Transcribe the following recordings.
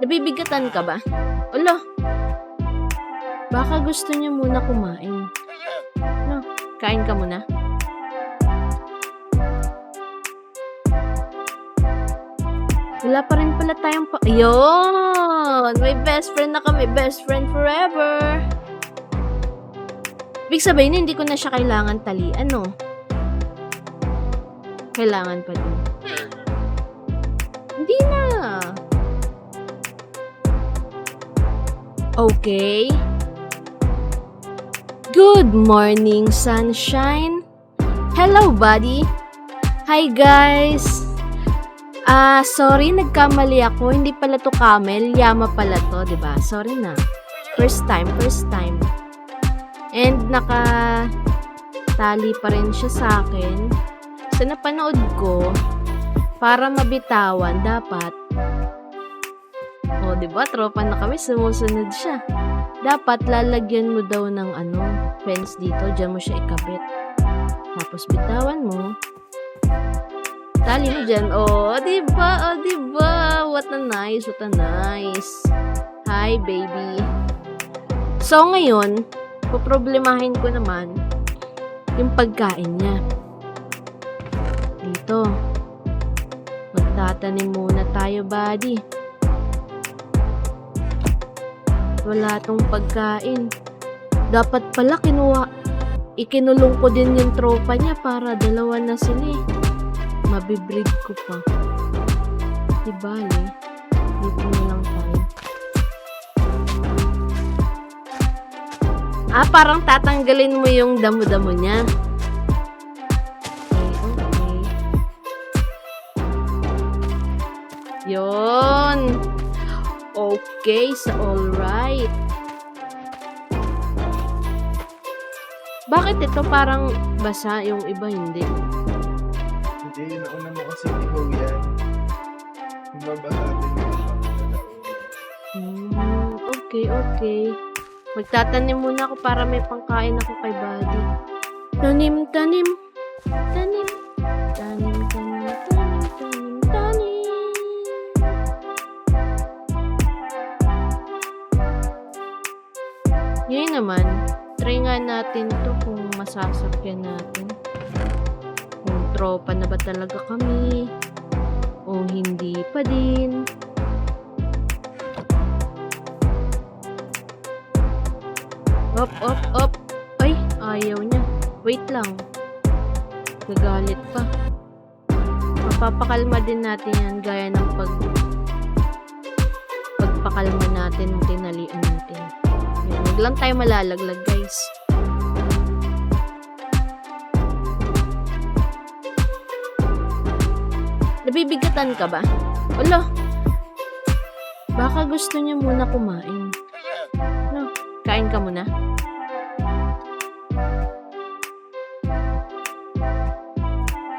Nabibigatan ka ba? Ulo. Baka gusto niya muna kumain. No, kain ka muna. Wala pa rin pala tayong pa... Ayun! May best friend na kami. Best friend forever. Ibig sabihin, hindi ko na siya kailangan talian, no? Kailangan pa din. Hindi na. Okay. Good morning, sunshine. Hello, buddy. Hi, guys. Ah, sorry, nagkamali ako. Hindi pala to camel. Yama pala to, ba? Sorry na. First time, first time. And naka tali pa rin siya sa akin. Sa napanood ko, para mabitawan, dapat o, di ba? Tropa na kami, sumusunod siya. Dapat lalagyan mo daw ng ano, fence dito, diyan mo siya ikabit. Tapos bitawan mo. Tali mo dyan. Oh, di ba? Oh, di ba? What a nice, what a nice. Hi, baby. So, ngayon, poproblemahin ko naman yung pagkain niya. Dito. Magtatanim muna tayo, buddy. Wala tong pagkain. Dapat pala kinuha. Ikinulong ko din yung tropa niya para dalawa na sila eh. Mabibreed ko pa. Di bale. Dito na lang tayo. Ah, parang tatanggalin mo yung damo-damo niya. Okay, so alright. Bakit ito parang basa yung iba hindi? Hindi, nauna mo kasi ihaw yan. Mabaha din yung. Hmm, okay, okay. Magtatanim muna ako para may pangkain ako kay Buddy. Tanim. Tanim. Nga natin to kung masasakyan natin. Kung tropa na ba talaga kami. O hindi pa din. Op, op, op. Ay, ayaw niya. Wait lang. Gagalit pa. Mapapakalma din natin yan gaya ng pag pagpakalma natin ng tinalian natin. Huwag lang tayo malalaglag, guys. Nabibigatan ka ba? Ulo. Baka gusto niya muna kumain. No, kain ka muna.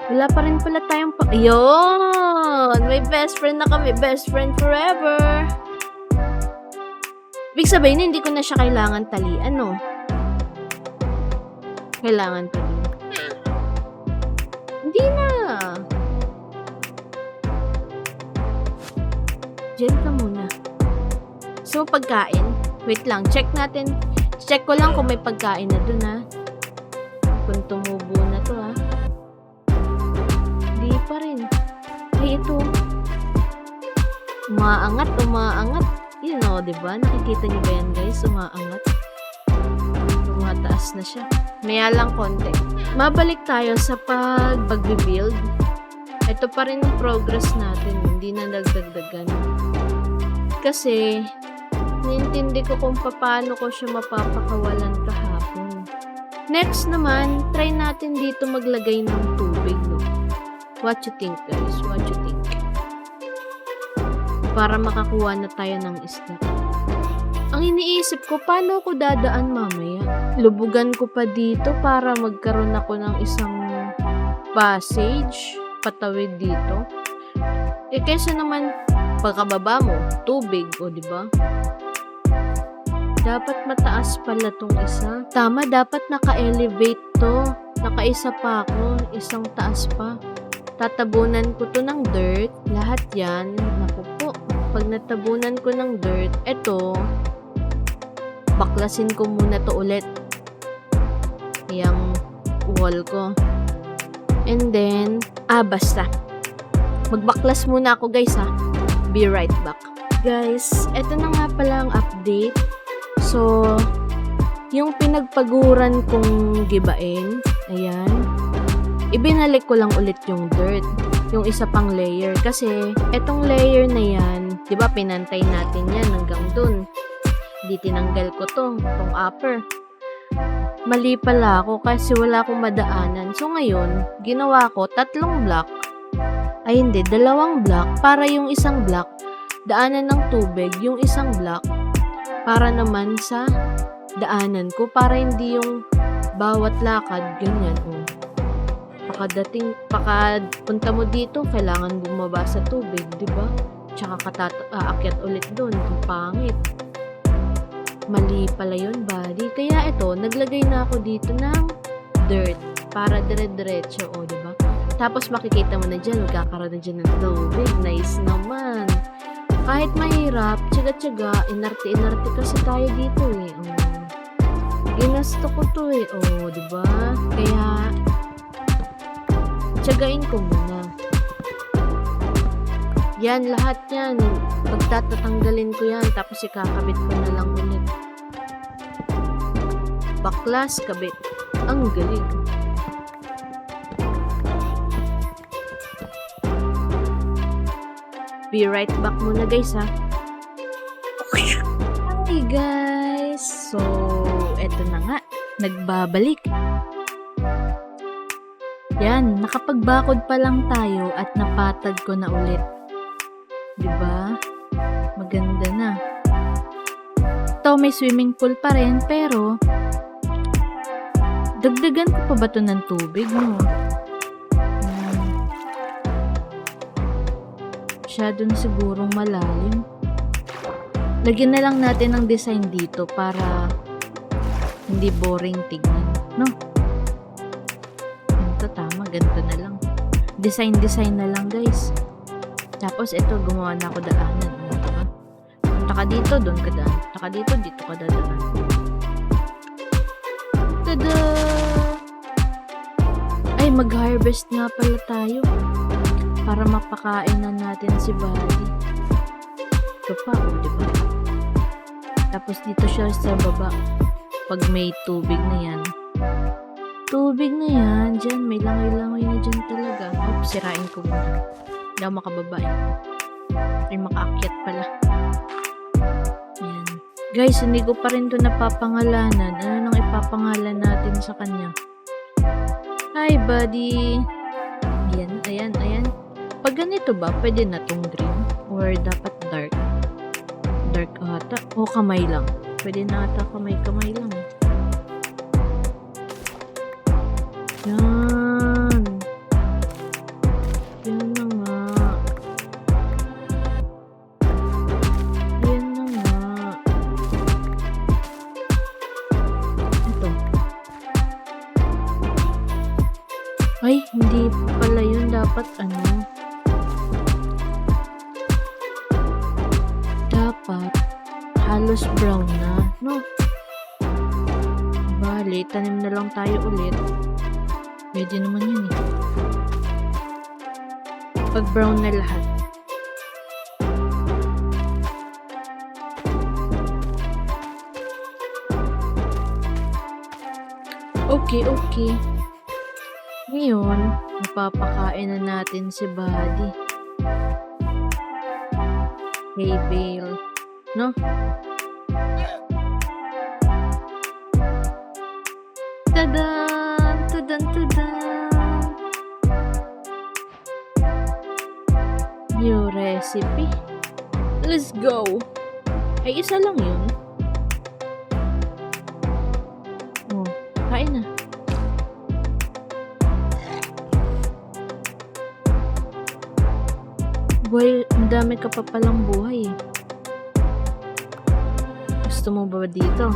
Wala pa rin pala tayong pa... Ayun! May best friend na kami. Best friend forever. Ibig sabihin, hindi ko na siya kailangan talian, no? Kailangan pa din. Hindi na. Diyan ka muna. So, pagkain. Wait lang, check natin. Check ko lang kung may pagkain na dun, ha? Kung tumubo na to, ha? Hindi pa rin. Ay, ito. Umaangat, umaangat. Yun o, di ba? Nakikita niyo ba yan, guys? Umaangat. Tumataas na siya. Maya lang konti. Mabalik tayo sa pag pagbibuild. Ito pa rin progress natin. Hindi na nagdagdagan. Kasi, nintindi ko kung paano ko siya mapapakawalan kahapon. Next naman, try natin dito maglagay ng tubig. No? What you think, guys? What you think? Para makakuha na tayo ng isda. Ang iniisip ko, paano ko dadaan mamaya? Lubugan ko pa dito para magkaroon ako ng isang passage patawid dito. Eh, kaysa naman pagkababa mo, tubig, o di ba? Dapat mataas pala tong isa. Tama, dapat naka-elevate to. Nakaisa pa ako, isang taas pa. Tatabunan ko to ng dirt. Lahat yan, naku po. pag natabunan ko ng dirt, eto, baklasin ko muna to ulit. Yung wall ko. And then, ah, basta. Magbaklas muna ako guys ha. Be right back. Guys, eto na nga pala ang update. So, yung pinagpaguran kong gibain, ayan, ibinalik ko lang ulit yung dirt, yung isa pang layer. Kasi, etong layer na yan, di ba pinantay natin yan hanggang dun. Di tinanggal ko to, tong upper. Mali pala ako kasi wala akong madaanan. So ngayon, ginawa ko tatlong block. Ay hindi, dalawang block para yung isang block daanan ng tubig, yung isang block para naman sa daanan ko para hindi yung bawat lakad ganyan oh. Pakadating, pakadpunta mo dito, kailangan bumaba sa tubig, di ba? Tsaka katat- aakyat ulit doon, ang pangit. Mali pala yun, buddy. Kaya ito, naglagay na ako dito ng dirt para dire-diretso, o, di ba? Tapos makikita mo na dyan, magkakaroon na dyan ng tubig. Nice naman. Kahit mahirap, tsaga-tsaga, inarte-inarte kasi tayo dito eh. Oh. Ginasto ko to eh. Oh, ba? Kaya, tsagain ko muna. Yan, lahat yan. Pagtatatanggalin ko yan, tapos ikakabit ko na lang ulit. Baklas, kabit. Ang galing. Be right back muna guys ha. Hi guys! So, eto na nga. Nagbabalik. Yan, nakapagbakod pa lang tayo at napatag ko na ulit. 'Di ba? Maganda na. To may swimming pool pa rin pero dagdagan ko pa ba to ng tubig no? Masyado na sigurong malalim. Lagyan na lang natin ng design dito para hindi boring tignan, no? Ganito tama, ganito na lang. Design-design na lang, guys. Tapos, ito, gumawa na ako daanan. Ano, diba? Punta ka dito, doon ka daan. Punta ka dito, dito ka dadaan. Tada! Ay, mag-harvest nga pala tayo. Para mapakain na natin si Buddy. Ito pa, oh, diba? Tapos dito siya sa baba. Pag may tubig na yan. Tubig na yan. Diyan, may langoy-langoy na dyan talaga. Oops, sirain ko muna. Hindi ako makababa eh. Ay, makaakyat pala. Ayan. Guys, hindi ko pa rin to napapangalanan. Ano nang ipapangalan natin sa kanya? Hi, buddy! Pag ganito ba, pwede na tong green? Or dapat dark? Dark ata. O kamay lang. Pwede na ata kamay-kamay lang. Yan. Yan na nga. Yan na nga. Ito. Ay, hindi pala yun. Dapat ano. Dapat halos brown na, no? Bali, tanim na lang tayo ulit. Pwede naman yun eh. Pag brown na lahat. Okay, okay. Ngayon, napapakain na natin si Buddy. Hey, Bale. No? Tadan! Tadan, tadan! New recipe. Let's go! Ay, isa lang yun. Oh, kain na. Boy, ang dami ka pa palang buhay eh. Gusto mo ba dito?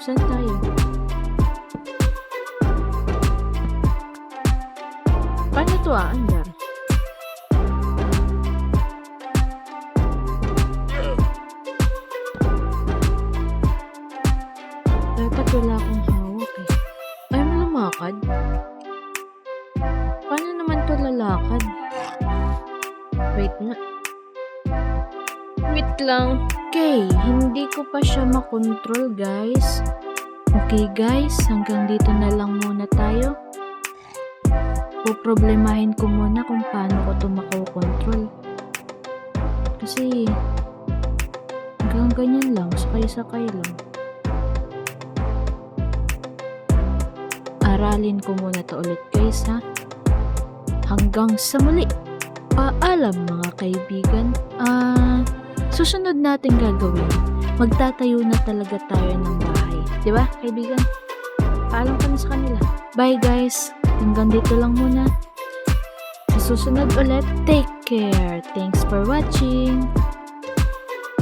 Saan tayo? Paano to ah, Andar? Siya makontrol guys. Okay guys, hanggang dito na lang muna tayo. Poproblemahin ko muna kung paano ko ito makokontrol. Kasi hanggang ganyan lang, sakay-sakay lang. Aralin ko muna to ulit guys ha. Hanggang sa muli. Paalam mga kaibigan. Ah, susunod natin gagawin. Magtatayo na talaga tayo ng bahay. ba, kaibigan? Paalam ka na sa kanila. Bye guys. Hanggang dito lang muna. Sa susunod ulit, take care. Thanks for watching.